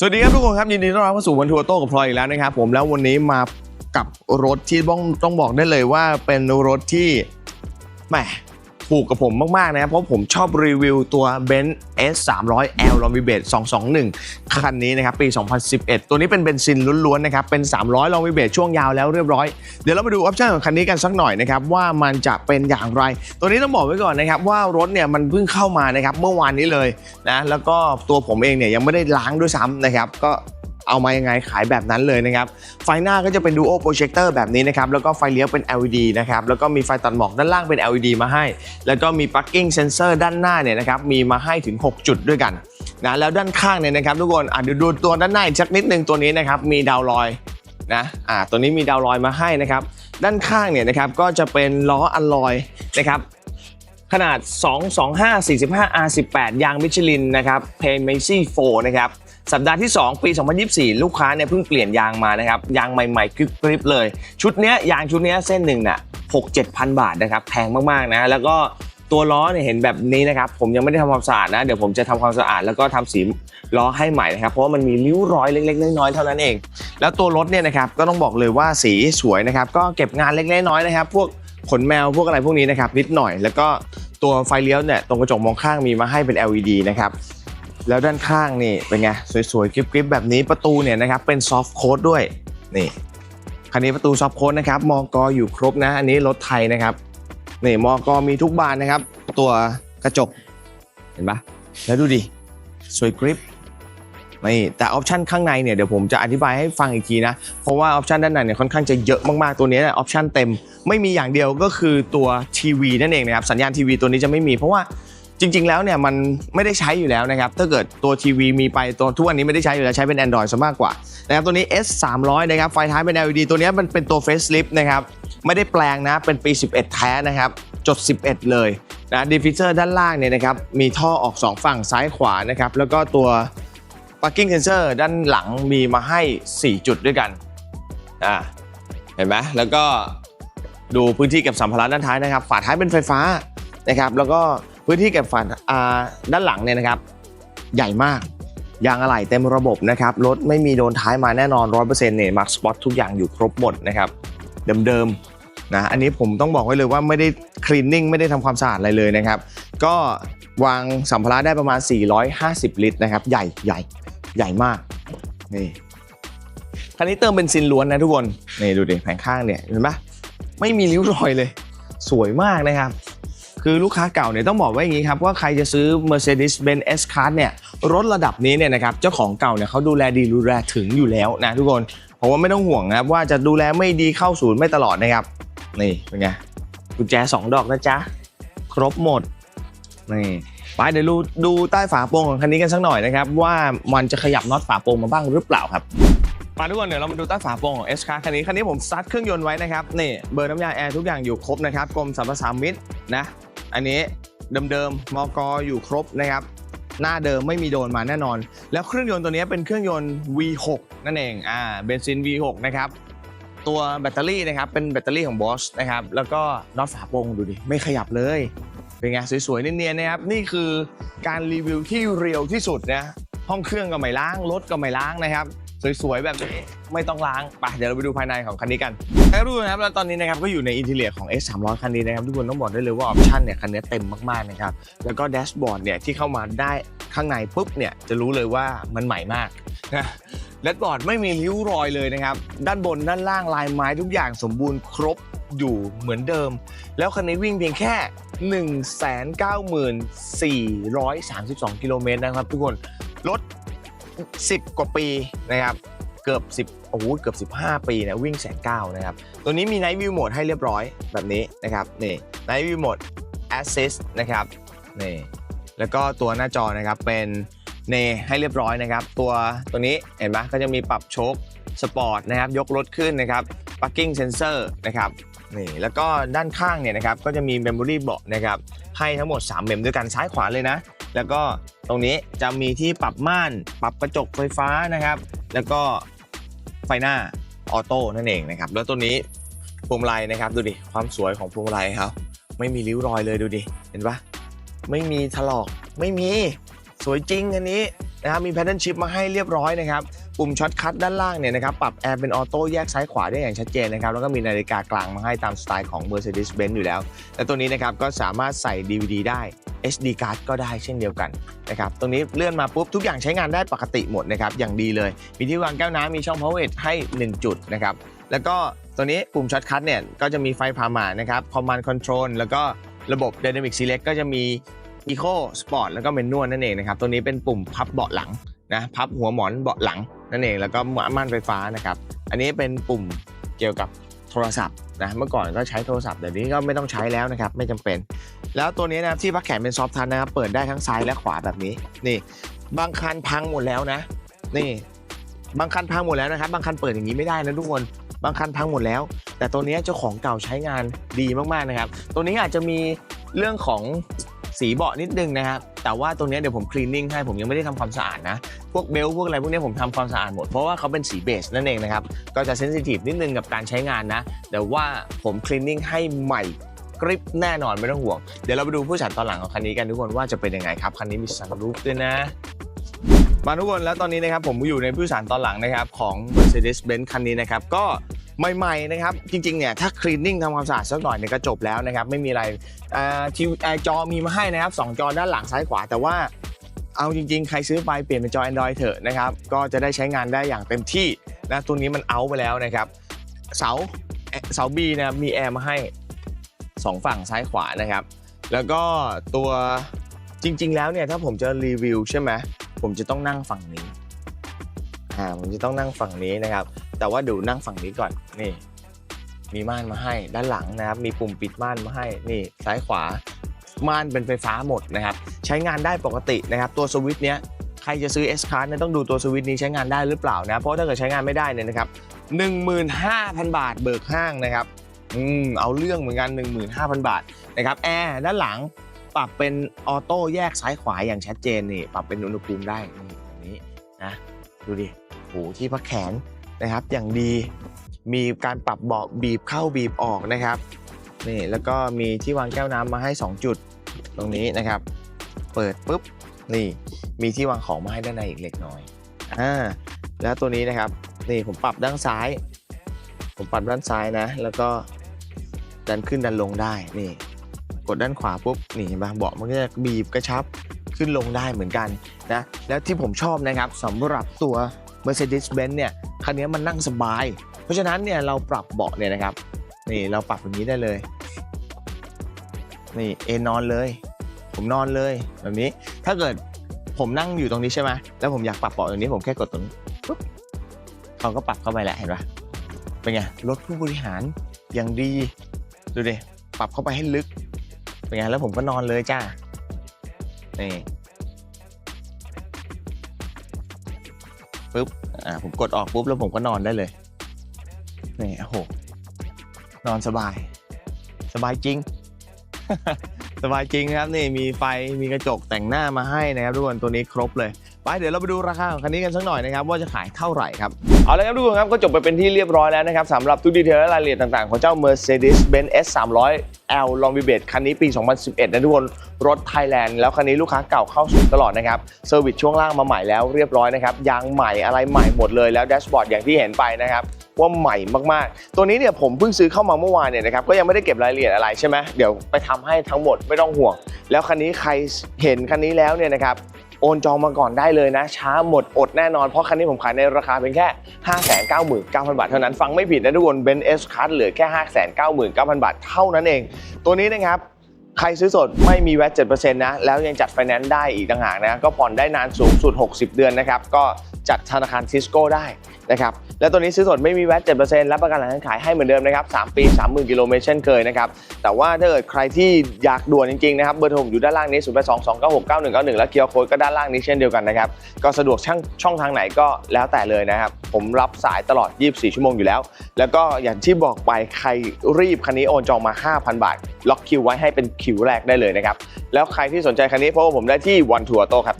สวัสดีครับทุกคนครับยินดีต้อนรับเข้าสู่วันทัวร์โต้กับพลอยอีกแล้วนะครับผมแล้ววันนี้มากับรถที่ต้องต้องบอกได้เลยว่าเป็นรถที่แหม ถูกกับผมมากๆนะครับเพราะผมชอบรีวิวตัว Benz S 3 0 0 L l o n g w i b a t e 221 คันนี้นะครับปี 2011 ตัวนี้เป็นเบนซินล้วนๆนะครับเป็น 300 l o n g w i b a t e ช่วงยาวแล้วเรียบร้อย เดี๋ยวเรามาดูออปชั่นของคันนี้กันสักหน่อยนะครับว่ามันจะเป็นอย่างไร ตัวนี้ต้องบอกไว้ก่อนนะครับว่ารถเนี่ยมันเพิ่งเข้ามานะครับเมื่อวานนี้เลยนะแล้วก็ตัวผมเองเนี่ยยังไม่ได้ล้างด้วยซ้ำนะครับก็ เอามายังไงขายแบบนั้นเลยนะครับ ไฟหน้าก็จะเป็น Duo Projector แบบนี้นะครับ แล้วก็ไฟเลี้ยวเป็น LED นะครับ แล้วก็มีไฟตัดหมอกด้านล่างเป็น LED มาให้ แล้วก็มี Parking Sensor ด้านหน้าเนี่ยนะครับมีมาให้ถึง 6 จุดด้วยกันนะแล้วด้านข้างเนี่ยนะครับทุกคนอะเดี๋ยวดูตัวด้านหน้าอีกสักนิดนึงตัวนี้นะครับมีดาวลอยนะอ่าตัวนี้มีดาวลอยมาให้นะครับด้านข้างเนี่ยนะครับก็จะเป็นล้ออัลลอยนะครับขนาด 225 45 R18 ยางมิชลินนะครับเพย์เมซี่4นะครับ สัปดาห์ที่ 2 ปี 2024 ลูกค้าเนี่ยเพิ่งเปลี่ยนยางมานะครับ ยางใหม่ๆกริบๆเลย ชุดเนี้ยยางชุดเนี้ยเส้นหนึ่งน่ะ6 7พันบาทนะครับแพงมากๆนะแล้วก็ตัวล้อเนี่ยเห็นแบบนี้นะครับผมยังไม่ได้ทำความสะอาดนะเดี๋ยวผมจะทำความสะอาดแล้วก็ทำสีล้อให้ใหม่นะครับเพราะว่ามันมีริ้วรอยเล็กๆน้อยๆเท่านั้นเอง แล้วตัวรถเนี่ยนะครับก็ต้องบอกเลยว่าสีสวยนะครับก็เก็บงานเล็กๆน้อยๆนะครับ พวกขนแมวพวกอะไรพวกนี้นะครับนิดหน่อย แล้วก็ตัวไฟเลี้ยวเนี่ยตรงกระจกมองข้างมีมาให้เป็น LED นะครับ แล้วด้านข้างนี่เป็นไงสวยๆกริบๆแบบนี้ประตูเนี่ยนะครับเป็นซอฟต์โค้ดด้วยนี่คันนี้ประตูซอฟต์โค้ดนะครับมอกออยู่ครบนะ อันนี้รถไทยนะครับนี่มอกอมีทุกบานนะครับ ตัวกระจกเห็นปะแล้วดูดิสวยกริบนี่แต่ออปชันข้างในเนี่ยเดี๋ยวผมจะอธิบายให้ฟังอีกทีนะ เพราะว่าออปชันด้านในเนี่ยค่อนข้างจะเยอะมากๆ ตัวนี้เนี่ยออปชันเต็ม ไม่มีอย่างเดียวก็คือตัวทีวีนั่นเองนะครับ สัญญาณทีวีตัวนี้จะไม่มีเพราะว่า จริง ๆ แล้วเนี่ยมันไม่ได้ใช้อยู่แล้วนะครับ ถ้าเกิดตัวทีวีมีไปตัวทุกวันนี้ไม่ได้ใช้อยู่แล้วใช้เป็น Android ซะมากกว่านะครับตัวนี้ S 3 0 0นะครับไฟท้ายเป็น LED ตัวนี้มันเป็นตัว Facelift นะครับไม่ได้แปลงนะเป็นปี 11 แท้นะครับจด 11 เลยนะดีฟิเซอร์ด้านล่างเนี่ยนะครับมีท่อออก 2 ฝั่งซ้ายขวานะครับแล้วก็ตัว Parking Sensor ด้านหลังมีมาให้ 4 จุดด้วยกันอ่าเห็นไหมแล้วก็ดูพื้นที่เก็บสัมภาระด้านท้ายนะครับ ฝาท้ายเป็นไฟฟ้านะครับแล้วก็ พื้นที่เก็บฝาอ่าด้านหลังเนี่ยนะครับใหญ่มากยางอะไหล่เต็มระบบนะครับรถไม่มีโดนท้ายมาแน่นอน 100%เนี่ยมาร์คสปอตทุกอย่างอยู่ครบหมดนะครับเดิมๆนะอันนี้ผมต้องบอกไว้เลยว่าไม่ได้คลีนนิ่งไม่ได้ทำความสะอาดอะไรเลยนะครับ ก็วางสัมภาระได้ประมาณ 450 ลิตรนะครับใหญ่ใหญ่ใหญ่มากนี่คันนี้เติมเบนซินล้วนนะทุกคนนี่ดูดิแผงข้างเนี่ยเห็นปะไม่มีริ้วรอยเลย สวยมากนะครับ คือลูกค้าเก่าเนี่ยต้องบอกไว้อย่างนี้ครับว่าใครจะซื้อ Mercedes-Benz S-Class เนี่ยรถระดับนี้เนี่ยนะครับเจ้าของเก่าเนี่ยเขาดูแลดีดูแลถึงอยู่แล้วนะทุกคนเพราะว่าไม่ต้องห่วงนะครับว่าจะดูแลไม่ดีเข้าศูนย์ไม่ตลอดนะครับนี่เป็นไงกุญแจสองดอกนะจ๊ะครบหมดนี่ไปเดี๋ยวดูดูใต้ฝาโปรงของคันนี้กันสักหน่อยนะครับว่ามันจะขยับน็อตฝาโปรงมาบ้างหรือเปล่าครับมาทุกคนเดี๋ยวเรามาดูใต้ฝาโปรงของ S คันนี้คันนี้ผมซัดเครื่องยนต์ไว้นะครับนี่เบอร์น้ำยาแอร์ทุกอย่างอยู่ครบนะครับกรมสรรพสามิตนะ อันนี้เดิมๆมอกออยู่ครบนะครับ หน้าเดิมไม่มีโดนมาแน่นอน แล้วเครื่องยนต์ตัวนี้เป็นเครื่องยนต์ V6 นั่นเองอ่าเบนซิน V6 นะครับตัวแบตเตอรี่นะครับเป็นแบตเตอรี่ของ Bosch นะครับแล้วก็น็อตฝาโปรงดูดิไม่ขยับเลยเป็นไงสวยๆเนียนๆนะครับนี่คือการรีวิวที่เรียวที่สุดนะห้องเครื่องก็ไม่ล้างรถก็ไม่ล้างนะครับ สวยๆ แบบนี้ไม่ต้องล้างไปเดี๋ยวเราไปดูภายในของคันนี้กันแล้วดูนะครับแล้วตอนนี้นะครับก็อยู่ในอินเทเลียของ S 3 0 0คันนี้นะครับทุกคนต้องบอกได้เลยว่าออปชั่นเนี่ยคันนี้เต็มมากๆนะครับแล้วก็แดชบอร์ดเนี่ยที่เข้ามาได้ข้างในปุ๊บเนี่ยจะรู้เลยว่ามันใหม่มากนะแดชบอร์ดไม่มีริ้วรอยเลยนะครับด้านบนด้านล่างลายไม้ทุกอย่างสมบูรณ์ครบอยู่เหมือนเดิม แล้วคันนี้วิ่งเพียงแค่ 194,32 กิโลเมตรนะครับทุกคน รถ 10 กว่าปีนะครับเกือบ10โอ้โหเกือบ 15 ปีนะวิ่งแสนเก้านะครับตัวนี้มี Night View Mode ให้เรียบร้อยแบบนี้นะครับนี่ Night View Mode Assist นะครับนี่แล้วก็ตัวหน้าจอนะครับเป็นเนให้เรียบร้อยนะครับ ตัวตัวนี้เห็นไหมก็จะมีปรับโชคสปอร์ตนะครับยกรถขึ้นนะครับ Parking Sensor นะครับนี่แล้วก็ด้านข้างเนี่ยนะครับก็จะมี Memory เบาะนะครับให้ทั้งหมด 3 เมมด้วยกันซ้ายขวาเลยนะ แล้วก็ตรงนี้จะมีที่ปรับม่าน ปรับกระจกไฟฟ้านะครับ แล้วก็ไฟหน้าออโต้นั่นเองนะครับ แล้วตัวนี้พวงมาลัยนะครับ ดูดิ ความสวยของพวงมาลัยเขาไม่มีริ้วรอยเลยดูดิ เห็นปะไม่มีถลอก ไม่มี สวยจริงอันนี้นะครับ มีแพทเทิร์นชิปมาให้เรียบร้อยนะครับ ปุ่มช็อตคัทด้านล่างเนี่ยนะครับ ปรับแอร์เป็นออโต้แยกซ้ายขวาได้อย่างชัดเจนนะครับ แล้วก็มีนาฬิกากลางมาให้ตามสไตล์ของ Mercedes-Benz อยู่แล้ว และตัวนี้นะครับก็สามารถใส่ DVD ได้ SD card ก็ได้เช่นเดียวกันนะครับตรงนี้เลื่อนมาปุ๊บทุกอย่างใช้งานได้ปกติหมดนะครับอย่างดีเลย มีที่วางแก้วน้ำมีช่อง power outlet ให้ 1 จุดนะครับแล้วก็ตัวนี้ปุ่มช็อตคัทเนี่ยก็จะมีไฟพามานะครับ command control แล้วก็ระบบ dynamic select ก็จะมี eco sport แล้วก็ manual นั่นเองนะครับตัวนี้เป็นปุ่มพับเบาะหลังนะพับหัวหมอนเบาะหลังนั่นเองแล้วก็ม่านไฟฟ้านะครับอันนี้เป็นปุ่มเกี่ยวกับ โทรศัพท์นะเมื่อก่อนก็ใช้โทรศัพท์เดี๋ยวนี้ก็ไม่ต้องใช้แล้วนะครับไม่จำเป็น แล้วตัวนี้นะครับที่พักแขนเป็นซอฟทันนะครับเปิดได้ทั้งซ้ายและขวาแบบนี้นี่บางคันพังหมดแล้วนะ นี่บางคันพังหมดแล้วนะครับบางคันเปิดอย่างนี้ไม่ได้นะทุกคนบางคันพังหมดแล้ว แต่ตัวนี้เจ้าของเก่าใช้งานดีมากๆนะครับ ตัวนี้อาจจะมีเรื่องของ สีเบาะนิดนึงนะครับแต่ว่าตัวนี้เดี๋ยวผมคลีนนิ่งให้ผมยังไม่ได้ทำความสะอาดนะ พวกเบลต์พวกอะไรพวกนี้ผมทำความสะอาดหมด เพราะว่าเขาเป็นสีเบจนั่นเองนะครับ ก็จะเซนซิทีฟนิดนึงกับการใช้งานนะ แต่ว่าผมคลีนนิ่งให้ใหม่กริปแน่นอนไม่ต้องห่วง เดี๋ยวเราไปดูผู้สันตอนหลังของคันนี้กันทุกคนว่าจะเป็นยังไงครับ คันนี้มีสันรูปด้วยนะมาทุกคนแล้วตอนนี้นะครับผมอยู่ในผู้สารตอนหลังนะครับของ Mercedes-Benz คันนี้นะครับก็ ใหม่ๆนะครับ จริงๆเนี่ยถ้าคลีนนิ่งทำความสะอาดสักหน่อยเนี่ยก็จบแล้วนะครับ ไม่มีอะไรทีอจอมีมาให้นะครับสองจอด้านหลังซ้ายขวาแต่ว่าเอาจริงๆ ใครซื้อไปเปลี่ยนเป็นจอ Android เถอะนะครับ ก็จะได้ใช้งานได้อย่างเต็มที่นะตัวนี้มันเอาไปแล้วนะครับ เสาเสา B นะครับมีแอร์มาให้สองฝั่งซ้ายขวานะครับ แล้วก็ตัวจริง ๆ แล้วเนี่ยถ้าผมจะรีวิวใช่ไหมผมจะต้องนั่งฝั่งนี้อ่าผมจะต้องนั่งฝั่งนี้นะครับ แต่ว่าดูนั่งฝั่งนี้ก่อนนี่ มีม่านมาให้ด้านหลังนะครับ มีปุ่มปิดม่านมาให้นี่ซ้ายขวาม่านเป็นไฟฟ้าหมดนะครับ ใช้งานได้ปกตินะครับ ตัวสวิตช์เนี้ยใครจะซื้อ S Card เนี่ยต้องดูตัวสวิตช์นี้ใช้งานได้หรือเปล่านะเพราะถ้าเกิดใช้งานไม่ได้เนี่ยนะครับ15,000 บาทเบิกห้างนะครับอืมเอาเรื่องเหมือนกัน 15,000 บาทนะครับแอร์ด้านหลังปรับเป็นออโต้แยกซ้ายขวาอย่างชัดเจนนี่ปรับเป็นอุณหภูมิได้นี่แบบนี้นะดูดิโหที่พักแขน นะครับ อย่างดีมีการปรับเบาะบีบเข้าบีบออกนะครับนี่แล้วก็มีที่วางแก้วน้ำมาให้ 2 จุดตรงนี้นะครับ เปิดปุ๊บนี่มีที่วางของมาให้ด้านในอีกเล็กน้อยอ่าแล้วตัวนี้นะครับนี่ผมปรับด้านซ้าย ผมปรับด้านซ้ายนะ แล้วก็ดันขึ้นดันลงได้นี่กดด้านขวาปุ๊บนี่เห็นปะเบาะมันก็จะบีบกระชับขึ้นลงได้เหมือนกันนะแล้วที่ผมชอบนะครับสำหรับตัว Mercedes-Benz เนี่ยคันนี้มันนั่งสบาย เพราะฉะนั้นเนี่ยเราปรับเบาะเนี่ยนะครับนี่เราปรับแบบนี้ได้เลยนี่เอนนอนเลย ผมนอนเลยแบบนี้ถ้าเกิดผมนั่งอยู่ตรงนี้ใช่ไหมแล้วผมอยากปรับเบาะตรงนี้ผมแค่กดตรงนี้ปุ๊บเขาก็ปรับเข้าไปแล้วเห็นปะเป็นไงรถผู้บริหารอย่างดีดูดิปรับเข้าไปให้ลึกเป็นไงแล้วผมก็นอนเลยจ้านี่ ปุ๊บอ่าผมกดออกปุ๊บแล้วผมก็นอนได้เลยนี่โอ้โหนอนสบาย สบายจริง สบายจริงครับนี่มีไฟมีกระจกแต่งหน้ามาให้นะครับทุกคนตัวนี้ครบเลย ไปเดี๋ยวเราไปดูราคาของคันนี้กันสักหน่อยนะครับว่าจะขายเท่าไหร่ครับเอาละครับทุกคนครับก็จบไปเป็นที่เรียบร้อยแล้วนะครับสำหรับทุกดีเทลและรายละเอียดต่างๆ ของเจ้า Mercedes-Benz S 3 0 0 L Long Wheelbase คันนี้ปี 2011 นะทุกคนรถไทยแลนด์แล้วคันนี้ลูกค้าเก่าเข้าสู่ตลอดนะครับเซอร์วิสช่วงล่างมาใหม่แล้วเรียบร้อยนะครับยางใหม่อะไรใหม่หมดเลยแล้วแดชบอร์ดอย่างที่เห็นไปนะครับว่าใหม่มากๆ ตัวนี้เนี่ยผมเพิ่งซื้อเข้ามาเมื่อวานเนี่ยนะครับก็ยังไม่ได้เก็บรายละเอียดอะไรใช่ไหมเดี๋ยวไปทำให้ทั้งหมดไม่ต้องห่วง แล้วคันนี้ใครเห็นคันนี้แล้วเนี่ยนะครับ โอนจองมาก่อนได้เลยนะ ช้าหมดอดแน่นอนเพราะคันนี้ผมขายในราคาเพียงแค่ 599,000 บาทเท่านั้นฟังไม่ผิดนะทุกคนเบนเอสคัเหลือแค่ 599,000 บาทเท่านั้นเอง ตัวนี้นะครับใครซื้อสดไม่มีแวต7%นะ แล้วยังจัดไฟแนนซ์ได้อีกต่างหากนะ ก็ผ่อนได้นานสูงสุด 60 เดือนนะครับ ก็ จัดธนาคารซิสโก้ได้นะครับแล้วตัวนี้ซื้อสดไม่มีแวต7%รับประกันหลังการขายให้เหมือนเดิมนะครับ3ปี 30,000 กิโลเมตรเช่นเคยนะครับแต่ว่าถ้าเกิดใครที่อยากด่วนจริงๆนะครับเบอร์โทรอยู่ด้านล่างนี้0 8 2 2 9 6 9 1 9 1 และเคียร์โค้ดก็ด้านล่างนี้เช่นเดียวกันนะครับก็สะดวกช่องช่องทางไหนก็แล้วแต่เลยนะครับผมรับสายตลอด 24 ชั่วโมงอยู่แล้ว แล้วก็อย่างที่บอกไปใครรีบคันนี้โอนจองมา 5,000 บาท ล็อกคิวไว้ให้เป็นคิวแรกได้เลยนะครับแล้วใครที่สนใจคันนี้เพราะว่าผมได้ที่วันทัวร์โตครับ